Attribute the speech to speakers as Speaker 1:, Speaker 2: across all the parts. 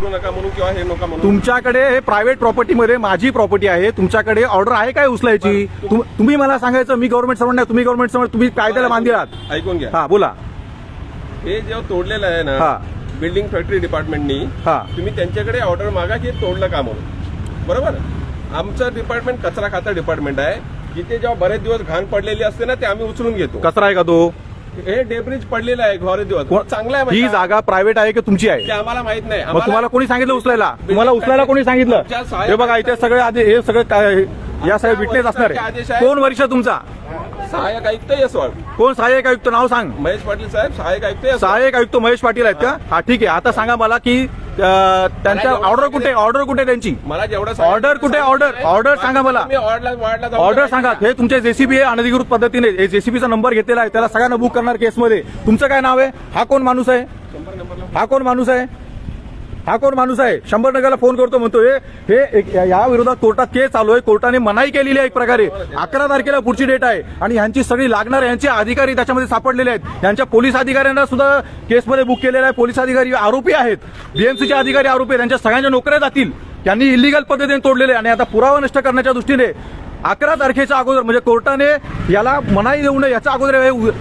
Speaker 1: करू नका म्हणून किंवा हे नका म्हणून
Speaker 2: तुमच्याकडे हे प्रायव्हेट प्रॉपर्टीमध्ये माझी प्रॉपर्टी आहे. तुमच्याकडे ऑर्डर आहे काय उचलायची? तुम- तुम्ही मला सांगायचं मी गव्हर्नमेंट सर्वंट नाही तुम्ही गव्हर्नमेंट सर्वंट तुम्ही कायद्याला बांधील आहात
Speaker 1: ऐकून घ्या.
Speaker 2: हा बोला.
Speaker 1: हे जेव्हा तोडलेलं आहे
Speaker 2: हा.
Speaker 1: ना बिल्डिंग फॅक्टरी डिपार्टमेंटनी
Speaker 2: हा.
Speaker 1: तुम्ही त्यांच्याकडे ऑर्डर मागा की हे तोडलं का म्हणून? बरोबर? आमचं डिपार्टमेंट कचरा खाता डिपार्टमेंट आहे. जिथे जेव्हा बरेच दिवस घाण पडलेली असते ना ते आम्ही उचलून घेतो.
Speaker 2: कचरा आहे का तो?
Speaker 1: हे डेब्रिज पडलेलं आहे बरेच दिवस. चांगलं आहे
Speaker 2: ही
Speaker 1: माहिती आहे?
Speaker 2: जागा प्रायव्हेट आहे की तुमची
Speaker 1: ते
Speaker 2: आहे
Speaker 1: आम्हाला माहीत नाही.
Speaker 2: मग तुम्हाला कोणी सांगितलं उचलायला? तुम्हाला उचलायला कोणी सांगितलं.
Speaker 1: आमच्या
Speaker 2: हे बघा इथे सगळे आधी हे सगळे काय- या सगळे विटनेस असणार.
Speaker 1: आदेश
Speaker 2: आहे. कोण वर्ष तुमचा?
Speaker 1: सहाय्यक आयुक्त यशवंत
Speaker 2: कोण सहाय्यक आयुक्त? नाव सांग.
Speaker 1: महेश पाटील साहेब सहाय्यक आयुक्त यशवंत.
Speaker 2: सहाय्यक आयुक्त महेश पाटील आहेत का? हा ठीक आहे. आता सांगा मला की
Speaker 1: जेवढं
Speaker 2: ऑर्डर कुठे ऑर्डर कुठे त्यांची?
Speaker 1: मला जेवढं
Speaker 2: ऑर्डर कुठे ऑर्डर ऑर्डर सांगा मला. ऑर्डर. सांगा. हे तुमचे जेसीबी आहे अनधिकृत पद्धतीने. हे जेसीबीचा नंबर घेतलेला आहे. त्याला सगळ्यांना बुक करणार केसमध्ये तुमचं काय नाव आहे? हा कोण माणूस आहे? हा कोण माणूस आहे? हा कोण माणूस आहे? शंभर नगरला फोन करतो म्हणतोय हे एक- या विरोधात कोर्टात केस चालू आहे. कोर्टाने मनाई केलेली आहे एक प्रकारे. अकरा तारखेला पुढची डेट आहे. आणि यांची सगळी लागणार यांचे अधिकारी त्याच्यामध्ये सापडलेले आहेत. यांच्या पोलीस अधिकाऱ्यांना सुद्धा केसमध्ये बुक केलेलं आहे. पोलीस अधिकारी आरोपी आहेत. बीएमसीचे अधिकारी आरोपी आहेत. त्यांच्या सगळ्यांच्या नोकऱ्या जातील. त्यांनी इलिगल पद्धतीने तोडलेले आणि आता पुरावा नष्ट करण्याच्या दृष्टीने अकरा तारखेच्या अगोदर म्हणजे कोर्टाने याला मनाई देऊ नये याच्या अगोदर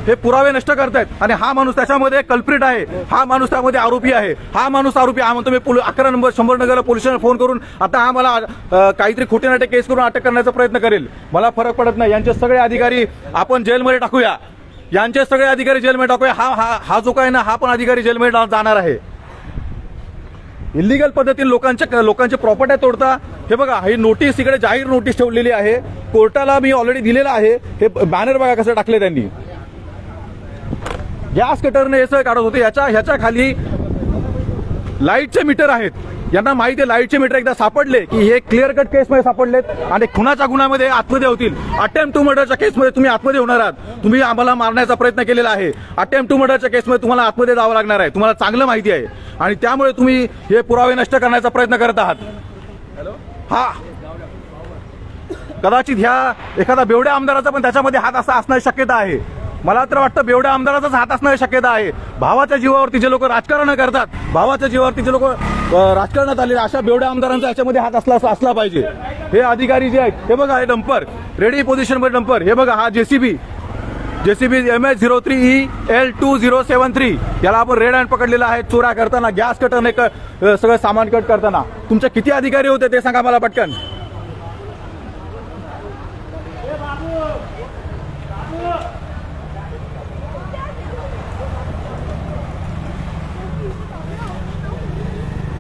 Speaker 2: हे- पुरावे नष्ट करतायत. आणि हा माणूस त्याच्यामध्ये कल्प्रिट आहे. हा माणूस त्यामध्ये आरोपी आहे. हा माणूस आरोपी हा म्हणतो मी अकरा नंबर शंभर नगरला पोलिसांना फोन करून आता हा मला काहीतरी खोटे नाटे केस करून अटक करण्याचा प्रयत्न करेल. मला फरक पडत नाही. यांचे सगळे अधिकारी आपण जेलमध्ये टाकूया. यांचे सगळे अधिकारी जेलमध्ये टाकूया. हा हा हा जो काय ना हा पण अधिकारी जेलमध्ये जाणार आहे. इलिगल पद्धतीने लोकांच्या लोकांचे प्रॉपर्ट्या तोडता. हे बघा ही नोटीस इकडे जाहीर नोटीस ठेवलेली आहे. कोर्टाला मी ऑलरेडी दिलेला आहे. हे बॅनर बघा कसं टाकले त्यांनी. गॅस कटरने असं काढत होते. याच्या ह्याच्या खाली लाईटचे मीटर आहेत. यांना माहिती आहे लाईटचे मीटर एकदा सापडले की हे क्लिअर कट केसमध्ये सापडलेत आणि खुनाच्या गुन्ह्यामध्ये आतमध्ये होतील. अटेम्प्ट टू मर्डरच्या केसमध्ये तुम्ही आतमध्ये होणार आहात. तुम्ही आम्हाला मारण्याचा प्रयत्न केलेला आहे. अटेम्प्ट टू मर्डरच्या केसमध्ये तुम्हाला आतमध्ये जावं लागणार आहे. तुम्हाला चांगलं माहिती आहे. आणि त्यामुळे तुम्ही हे पुरावे नष्ट करण्याचा प्रयत्न करत आहात. हा. कदाचित ह्या एखादा बेवड्या आमदाराचा पण त्याच्यामध्ये हात असा असण्याची शक्यता आहे. मला तर वाटतं बेवड्या आमदाराचाच हात असण्याची शक्यता आहे. भावाच्या जीवावरती जे लोक राजकारण करतात भावाच्या जीवावरती जे लोक राजकारणात आलेले अशा बेवड्या आमदारांचा याच्यामध्ये हात असला असला पाहिजे. हे अधिकारी जे आहेत हे बघा हे डंपर. Ready पोझिशनमध्ये dumper. हे बघा हा JCB. JCB M H zero three E L two zero seven three याला आपण रेड हँड पकडलेला आहे चोऱ्या करताना गॅस कटरने क- सगळं सामान कट करताना. तुमचे किती अधिकारी होते ते सांगा मला पटकन.